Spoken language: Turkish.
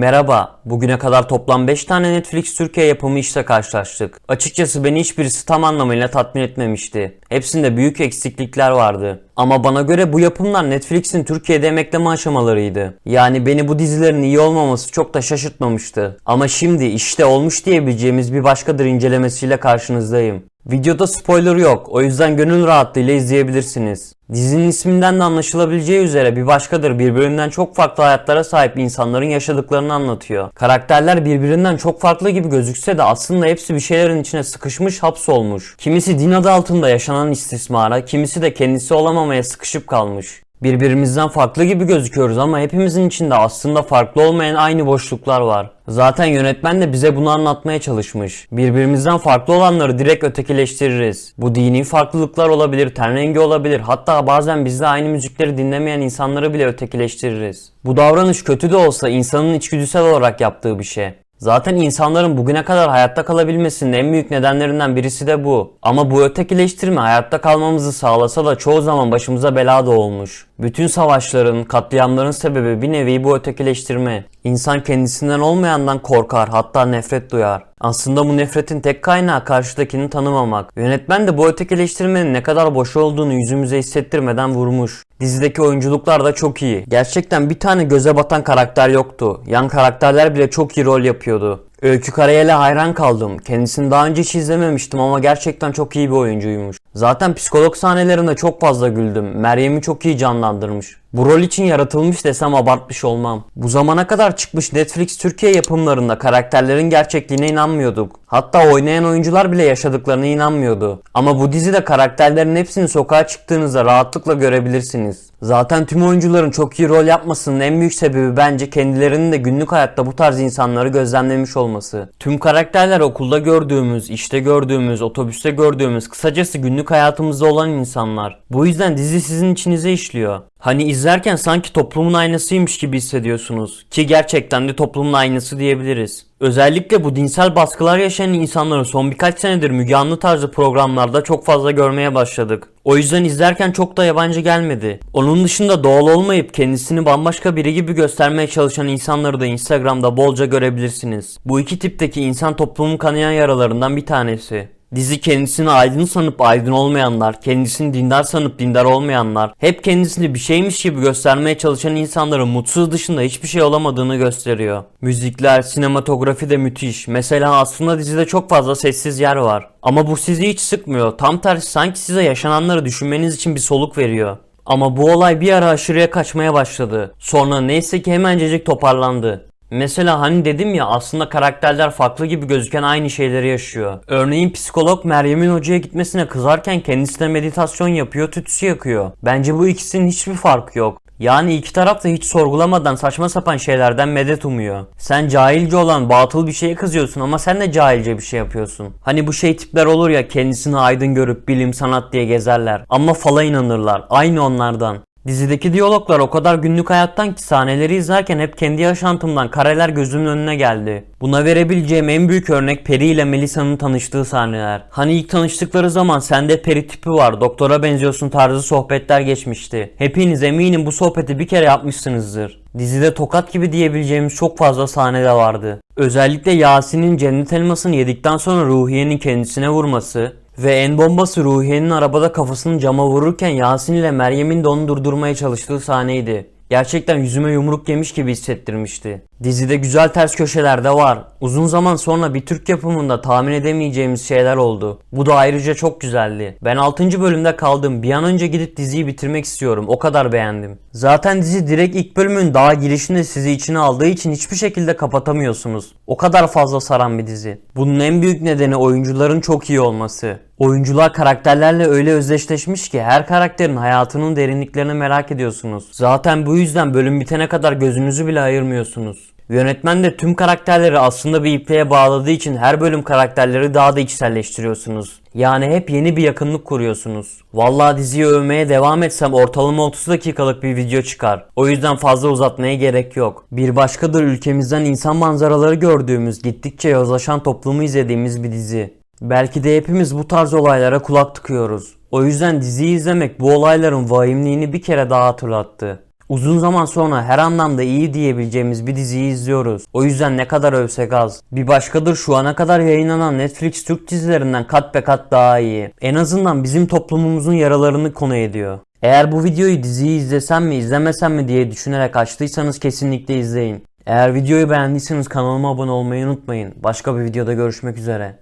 Merhaba, bugüne kadar toplam 5 tane Netflix Türkiye yapımı işle karşılaştık. Açıkçası beni hiçbirisi tam anlamıyla tatmin etmemişti. Hepsinde büyük eksiklikler vardı. Ama bana göre bu yapımlar Netflix'in Türkiye'de emekleme aşamalarıydı. Yani beni bu dizilerin iyi olmaması çok da şaşırtmamıştı. Ama şimdi işte olmuş diyebileceğimiz bir başkadır incelemesiyle karşınızdayım. Videoda spoiler yok. O yüzden gönül rahatlığıyla izleyebilirsiniz. Dizinin isminden de anlaşılabileceği üzere bir başkadır birbirinden çok farklı hayatlara sahip insanların yaşadıklarını anlatıyor. Karakterler birbirinden çok farklı gibi gözükse de aslında hepsi bir şeylerin içine sıkışmış hapsolmuş. Kimisi din adı altında yaşanan istismara, kimisi de kendisi olamamaya sıkışıp kalmış. Birbirimizden farklı gibi gözüküyoruz ama hepimizin içinde aslında farklı olmayan aynı boşluklar var. Zaten yönetmen de bize bunu anlatmaya çalışmış. Birbirimizden farklı olanları direkt ötekileştiririz. Bu dini farklılıklar olabilir, ten rengi olabilir. Hatta bazen bizle aynı müzikleri dinlemeyen insanları bile ötekileştiririz. Bu davranış kötü de olsa insanın içgüdüsel olarak yaptığı bir şey. Zaten insanların bugüne kadar hayatta kalabilmesinin en büyük nedenlerinden birisi de bu. Ama bu ötekileştirme hayatta kalmamızı sağlasa da çoğu zaman başımıza bela da olmuş. Bütün savaşların, katliamların sebebi bir nevi bu ötekileştirme. İnsan kendisinden olmayandan korkar hatta nefret duyar. Aslında bu nefretin tek kaynağı karşıdakini tanımamak. Yönetmen de bu ötekileştirmenin ne kadar boş olduğunu yüzümüze hissettirmeden vurmuş. Dizideki oyunculuklar da çok iyi. Gerçekten bir tane göze batan karakter yoktu. Yan karakterler bile çok iyi rol yapıyordu. Öykü Karayel'e hayran kaldım. Kendisini daha önce hiç izlememiştim ama gerçekten çok iyi bir oyuncuymuş. Zaten psikolog sahnelerinde çok fazla güldüm. Meryem'i çok iyi canlandırmış. Bu rol için yaratılmış desem abartmış olmam. Bu zamana kadar çıkmış Netflix Türkiye yapımlarında karakterlerin gerçekliğine inanmıyorduk. Hatta oynayan oyuncular bile yaşadıklarına inanmıyordu. Ama bu dizide karakterlerin hepsini sokağa çıktığınızda rahatlıkla görebilirsiniz. Zaten tüm oyuncuların çok iyi rol yapmasının en büyük sebebi bence kendilerinin de günlük hayatta bu tarz insanları gözlemlemiş olması. Tüm karakterler okulda gördüğümüz, işte gördüğümüz, otobüste gördüğümüz, kısacası günlük hayatımızda olan insanlar. Bu yüzden dizi sizin içinize işliyor. Hani izlerken sanki toplumun aynasıymış gibi hissediyorsunuz. Ki gerçekten de toplumun aynası diyebiliriz. Özellikle bu dinsel baskılar yaşayan insanları son birkaç senedir Müge Anlı tarzı programlarda çok fazla görmeye başladık. O yüzden izlerken çok da yabancı gelmedi. Onun dışında doğal olmayıp kendisini bambaşka biri gibi göstermeye çalışan insanları da Instagram'da bolca görebilirsiniz. Bu iki tipteki insan toplumun kanayan yaralarından bir tanesi. Dizi kendisini aydın sanıp aydın olmayanlar, kendisini dindar sanıp dindar olmayanlar, hep kendisini bir şeymiş gibi göstermeye çalışan insanların mutsuz dışında hiçbir şey olamadığını gösteriyor. Müzikler, sinematografi de müthiş. Mesela aslında dizide çok fazla sessiz yer var. Ama bu sizi hiç sıkmıyor. Tam tersi sanki size yaşananları düşünmeniz için bir soluk veriyor. Ama bu olay bir ara aşırıya kaçmaya başladı. Sonra neyse ki hemencecik toparlandı. Mesela hani dedim ya aslında karakterler farklı gibi gözüken aynı şeyleri yaşıyor. Örneğin psikolog Meryem'in hocaya gitmesine kızarken kendisine meditasyon yapıyor, tütsü yakıyor. Bence bu ikisinin hiçbir farkı yok. Yani iki taraf da hiç sorgulamadan saçma sapan şeylerden medet umuyor. Sen cahilce olan batıl bir şeye kızıyorsun ama sen de cahilce bir şey yapıyorsun. Hani bu şey tipler olur ya kendisini aydın görüp bilim sanat diye gezerler. Ama fala inanırlar. Aynı onlardan. Dizideki diyaloglar o kadar günlük hayattan ki sahneleri izlerken hep kendi yaşantımdan kareler gözümün önüne geldi. Buna verebileceğim en büyük örnek Peri ile Melisa'nın tanıştığı sahneler. Hani ilk tanıştıkları zaman sende Peri tipi var, doktora benziyorsun tarzı sohbetler geçmişti. Hepiniz eminim bu sohbeti bir kere yapmışsınızdır. Dizide tokat gibi diyebileceğimiz çok fazla sahne de vardı. Özellikle Yasin'in cennet elmasını yedikten sonra Ruhiye'nin kendisine vurması, ve en bombası Ruhiye'nin arabada kafasını cama vururken Yasin ile Meryem'in de onu durdurmaya çalıştığı sahneydi. Gerçekten yüzüme yumruk yemiş gibi hissettirmişti. Dizide güzel ters köşeler de var. Uzun zaman sonra bir Türk yapımında tahmin edemeyeceğimiz şeyler oldu. Bu da ayrıca çok güzeldi. Ben 6. bölümde kaldım. Bir an önce gidip diziyi bitirmek istiyorum. O kadar beğendim. Zaten dizi direkt ilk bölümün daha girişinde sizi içine aldığı için hiçbir şekilde kapatamıyorsunuz. O kadar fazla saran bir dizi. Bunun en büyük nedeni oyuncuların çok iyi olması. Oyuncular karakterlerle öyle özdeşleşmiş ki her karakterin hayatının derinliklerini merak ediyorsunuz. Zaten bu yüzden bölüm bitene kadar gözünüzü bile ayırmıyorsunuz. Yönetmen de tüm karakterleri aslında bir ipliğe bağladığı için her bölüm karakterleri daha da içselleştiriyorsunuz. Yani hep yeni bir yakınlık kuruyorsunuz. Vallahi diziyi övmeye devam etsem ortalama 30 dakikalık bir video çıkar. O yüzden fazla uzatmaya gerek yok. Bir başkadır ülkemizden insan manzaraları gördüğümüz, gittikçe yozlaşan toplumu izlediğimiz bir dizi. Belki de hepimiz bu tarz olaylara kulak tıkıyoruz. O yüzden diziyi izlemek bu olayların vahimliğini bir kere daha hatırlattı. Uzun zaman sonra her anlamda iyi diyebileceğimiz bir diziyi izliyoruz. O yüzden ne kadar övsek az. Bir başkadır şu ana kadar yayınlanan Netflix Türk dizilerinden kat be kat daha iyi. En azından bizim toplumumuzun yaralarını konu ediyor. Eğer bu videoyu diziyi izlesem mi izlemesem mi diye düşünerek açtıysanız kesinlikle izleyin. Eğer videoyu beğendiyseniz kanalıma abone olmayı unutmayın. Başka bir videoda görüşmek üzere.